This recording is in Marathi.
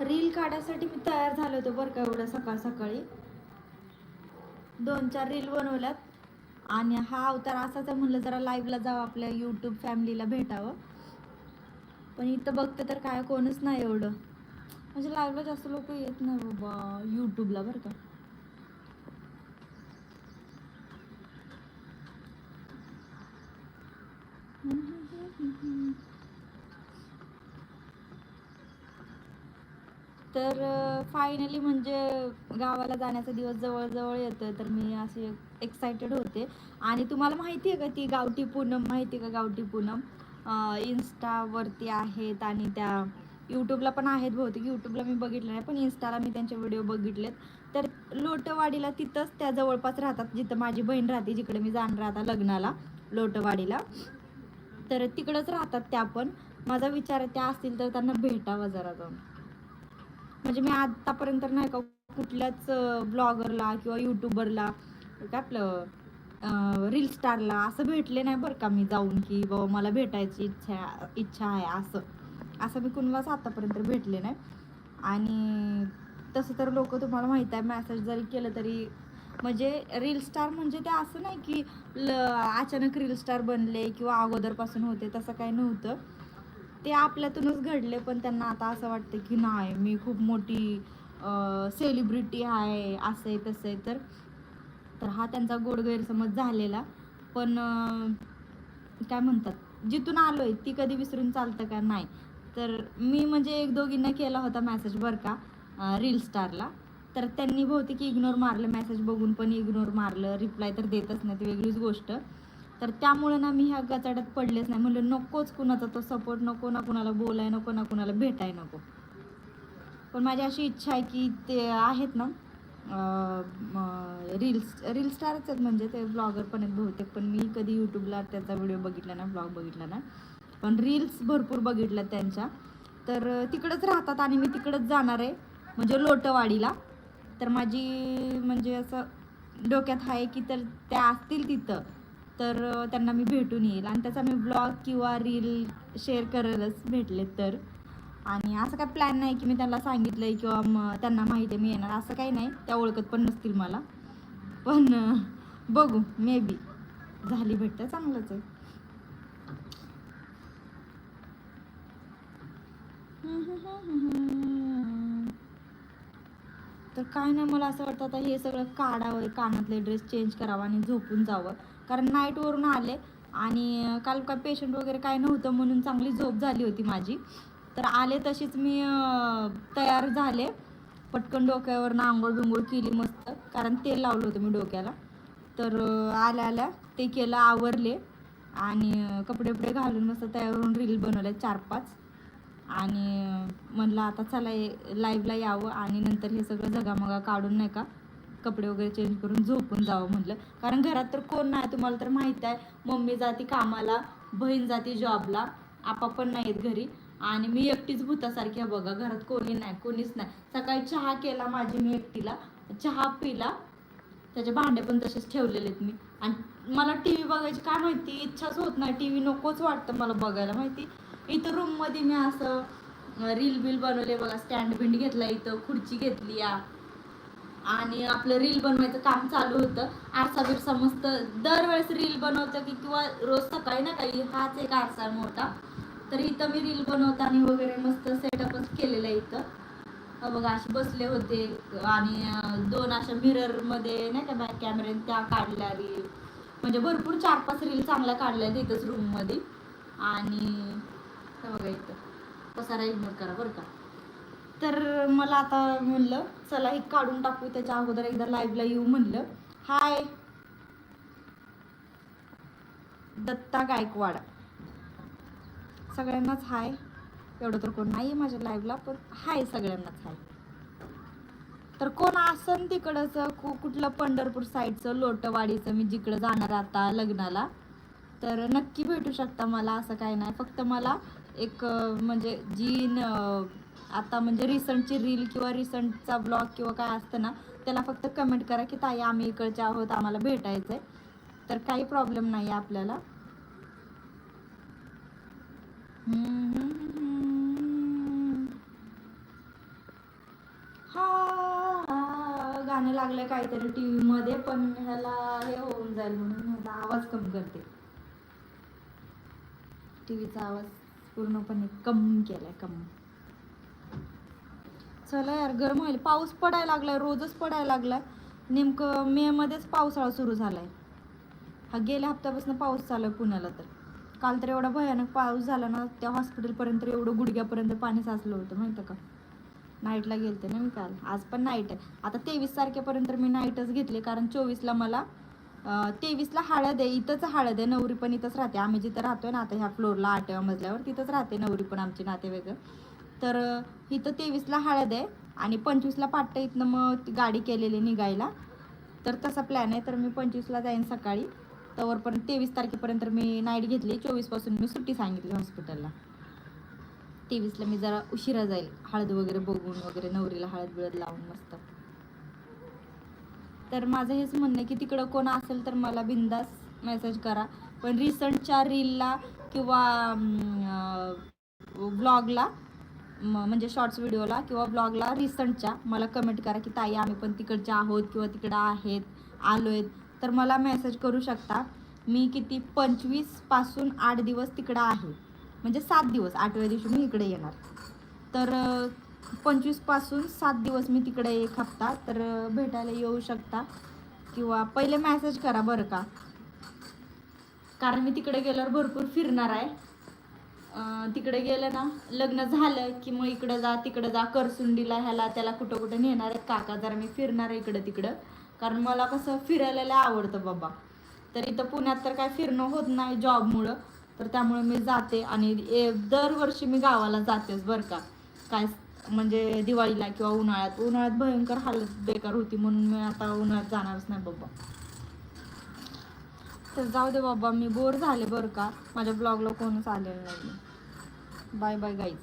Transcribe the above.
रील काढायसाठी मी तयार झालं होतो बरं का एवढं सकाळ सकाळी दोन चार रील बनवल्यात. आणि हा अवतार असाच आहे म्हणलं जरा लाईव्हला जावं आपल्या यूट्यूब फॅमिलीला भेटावं. पण इथं बघते तर काय कोणच नाही एवढं. म्हणजे लाईव्हला जास्त लोक येत नाही बाबा यूट्यूबला बरं का. तर फायनली म्हणजे गावाला जाण्याचा दिवस जवळजवळ येतोय. तर मी अशी एक्सायटेड होते. आणि तुम्हाला माहिती आहे का ती गावठी पूनम? माहिती आहे का गावठी पूनम? इन्स्टावरती आहेत आणि त्या यूट्यूबला पण आहेत बहुतेक. यूट्यूबला मी बघितलं नाही पण इन्स्टाला मी त्यांचे व्हिडिओ बघितलेत. तर लोटवाडीला तिथंच त्या जवळपास राहतात. जिथं माझी बहीण राहते जिकडे मी जाणार आता लग्नाला लोटवाडीला. तर तिकडंच राहतात त्या पण. माझा विचार त्या असतील तर त्यांना भेटावं जरा जाऊन. म्हणजे मी आतापर्यंत नाही का कुठल्याच ब्लॉगरला किंवा युट्यूबरला काय आपलं रील स्टारला असं भेटले नाही बरं का मी जाऊन की बाबा मला भेटायची इच्छा इच्छा आहे असं. असं मी कुणालाच आतापर्यंत भेटले नाही. आणि तसं तर लोक तुम्हाला माहीत आहे मॅसेज जरी केलं तरी म्हणजे रील स्टार म्हणजे ते असं नाही की ल अचानक रील स्टार बनले किंवा अगोदरपासून होते तसं काही नव्हतं. ते आपल्यातूनच घडले पण त्यांना आता असं वाटतं की नाही मी खूप मोठी सेलिब्रिटी आहे असं आहे तसं. आहे तर तर हा त्यांचा गोड गैरसमज झालेला. पण काय म्हणतात जिथून आलो आहे ती कधी विसरून चालतं का? नाही. तर मी म्हणजे एक दोघींना केला होता मॅसेज बरं का रील स्टारला तर त्यांनी बहुतेक इग्नोर मारलं मेसेज बघून पण इग्नोर मारलं रिप्लाय तर देतच नाही ती वेगळीच गोष्ट. तर त्यामुळे ना मी ह्या गचाड्यात पडलेच नाही. म्हणलं नकोच कुणाचा तो सपोर्ट नको ना कुणाला बोलाय नको ना कुणाला भेटाय नको. पण माझी अशी इच्छा आहे की ते आहेत ना रील्स रील स्टारच आहेत म्हणजे ते ब्लॉगर पण आहेत बहुतेक पण मी कधी यूट्यूबला त्याचा व्हिडिओ बघितला नाही ब्लॉग बघितला ना पण रील्स भरपूर बघितल्या त्यांच्या. तर तिकडंच राहतात आणि मी तिकडंच जाणार आहे म्हणजे लोटवाडीला. तर माझी म्हणजे असं डोक्यात आहे की तर त्या असतील तिथं. तर त्यांना मी भेटून येईल. आणि त्याचा मी ब्लॉग किंवा रील शेअर करेलच भेटले तर. आणि असं काय प्लॅन नाही की मी त्यांना सांगितलंय किंवा मग त्यांना माहिती आहे मी येणार. असं काही नाही. त्या ओळखत पण नसतील मला. पण बघू. मे बी झाली भेटतं चांगलंच आहे. तर काय नाही मला असं वाटतं आता हे सगळं काढावं कानातले ड्रेस चेंज करावा आणि झोपून जावं. कारण नाईटवरून आले आणि काल काय पेशंट वगैरे काय नव्हतं म्हणून चांगली झोप झाली होती माझी. तर आले तशीच मी तयार झाले. पटकन डोक्यावरनं आंघोळ बिंघोळ केली मस्त. कारण तेल लावलं होतं मी डोक्याला. तर आल्या आल्या ते केलं आवरले. आणि कपडे बिपडे घालून मस्त तयार होऊन रील बनवले चार पाच. आणि म्हणलं आता चला लाईव्हला यावं आणि नंतर हे सगळं झगामगा काढून नाही का कपडे वगैरे चेंज करून झोपून जावं म्हटलं कारण घरात तर कोण नाही तुम्हाला तर माहीत आहे मम्मी जाती कामाला बहीण जाती जॉबला आपा पण नाहीत घरी. आणि मी एकटीच भूतासारखी आहे बघा घरात कोणी नाही कोणीच नाही. सकाळी चहा केला माझी मी एकटीला चहा पिला त्याचे भांडे पण तसेच ठेवलेले आहेत मी. आणि मला टी व्ही बघायची काय माहिती? इच्छाच होत नाही टी व्ही नकोच वाटतं मला बघायला माहिती? इथं रूममध्ये मी असं रील बिल बनवले बघा स्टँड बिंड घेतला इथं खुर्ची घेतली या. आणि आपलं रील बनवायचं काम चालू होतं. आरसा बिरसा मस्त दरवेळेस रील बनवतं की किंवा रोज सकाळी ना काही हाच एक आरसा मोठा. तर इथं मी रील बनवताना वगैरे मस्त सेटअपच केलेलं आहे इथं. बघा असे बसले होते आणि दोन अशा मिररमध्ये नाही का बॅक कॅमेऱ्याने त्या काढल्या रील म्हणजे भरपूर चार पाच रील चांगल्या काढल्या आहेत इथंच रूममध्ये आणि हे बघा इथं. पसारा इग्नोर करा बरं का. तर मला आता म्हणलं चला हे काढून टाकू त्याच्या अगोदर एकदा लाईव्हला येऊ म्हणलं. हाय दत्ता गायकवाड. सगळ्यांनाच हाय एवढं तर कोण नाही आहे माझ्या लाईव्हला पण हाय सगळ्यांनाच हाय तर कोण असन तिकडचं कु कुठलं पंढरपूर साईडचं लोटवाडीचं मी जिकडं जाणार आता लग्नाला. तर नक्की भेटू शकता मला असं काही नाही. फक्त मला एक म्हणजे जी न- आता म्हणजे रिसंटची रील किंवा रिसंटचा ब्लॉग किंवा काय असतं ना त्याला फक्त कमेंट करा की ताई आम्ही इकडचे आहोत आम्हाला भेटायचं आहे तर काही प्रॉब्लेम नाही आहे आपल्याला. हा गाणं लागलं काहीतरी टी मध्ये पण ह्याला हे होऊन जाईल म्हणून आवाज कमी करते. टीव्हीचा आवाज. पूर्णपणे कम केलाय कम. चला यार गरम होईल पाऊस पडायला लागलाय रोजच पडायला लागलाय. नेमकं मे मध्येच पावसाळा सुरू झालाय. हा गेल्या हप्त्यापासून पाऊस चालू आहे पुण्याला तर. काल तर एवढा भयानक पाऊस झाला ना त्या हॉस्पिटलपर्यंत एवढं गुडघ्यापर्यंत पाणी साचलं होतं माहितं का? नाईटला गेलते ना मी काल. आज पण नाईट आहे. आता तेवीस तारखेपर्यंत मी नाईटच घेतली कारण चोवीसला मला तेवीसला हळद आहे इथंच हळद आहे नवरी पण इथंच राहते. आम्ही जिथं राहतोय ना आता ह्या फ्लोअरला आठव्या मजल्यावर तिथंच राहते नवरी पण आमची नातेवाईक. तर इथं तेवीसला हळद आहे आणि पंचवीसला पाट्ट इथनं मग गाडी केलेली निघायला. तर तसा प्लॅन आहे. तर मी पंचवीसला जाईन सकाळी. तवरपर्यंत तेवीस तारखेपर्यंत मी नाईट घेतली. चोवीसपासून मी सुट्टी सांगितली हॉस्पिटलला तेवीसला मी जरा उशिरा जाईल. हळद वगैरे बघून वगैरे नवरीला हळद बिळद लावून मस्त. तर माझं हेच म्हणणं आहे की तिकडं कोण असेल तर मला बिंदास मेसेज करा. पण रिसंटच्या रीलला किंवा ब्लॉगला म्हणजे शॉर्ट्स व्हिडिओला किंवा ब्लॉगला रिसंटच्या मला कमेंट करा की ताई आम्ही पण तिकडच्या आहोत किंवा तिकडं आहेत आलो आहेत तर मला मेसेज करू शकता मी किती पंचवीसपासून आठ दिवस तिकडं आहे. म्हणजे सात दिवस आठव्या दिवशी मी इकडे येणार. तर पंचवीसपासून सात दिवस मी तिकडे एक हप्ता तर भेटायला येऊ शकता. किंवा पहिले मेसेज करा बरं का. कारण मी तिकडे गेल्यावर भरपूर फिरणार आहे. तिकडे गेलं ना लग्न झालं की मग इकडं जा तिकडं जा करसुंडीला ह्याला त्याला कुठं कुठं नेणार आहेत. काका जरा मी फिरणार आहे इकडं तिकडं. कारण मला कसं फिरायला आवडतं बाबा. तर इथं पुण्यात तर काय फिरणं होत नाही जॉबमुळं. तर त्यामुळे मी जाते आणि दरवर्षी मी गावाला जातेच बरं का. काय म्हणजे दिवाळीला किंवा उन्हाळ्यात. उन्हाळ्यात भयंकर हालत बेकार होती म्हणून मी आता उन्हाळ्यात जाणारच नाही बाबा. तर जाऊ दे बाबा मी बोर झाले बरं का. माझ्या ब्लॉगला कोणच आलेलं नाही. Bye bye guys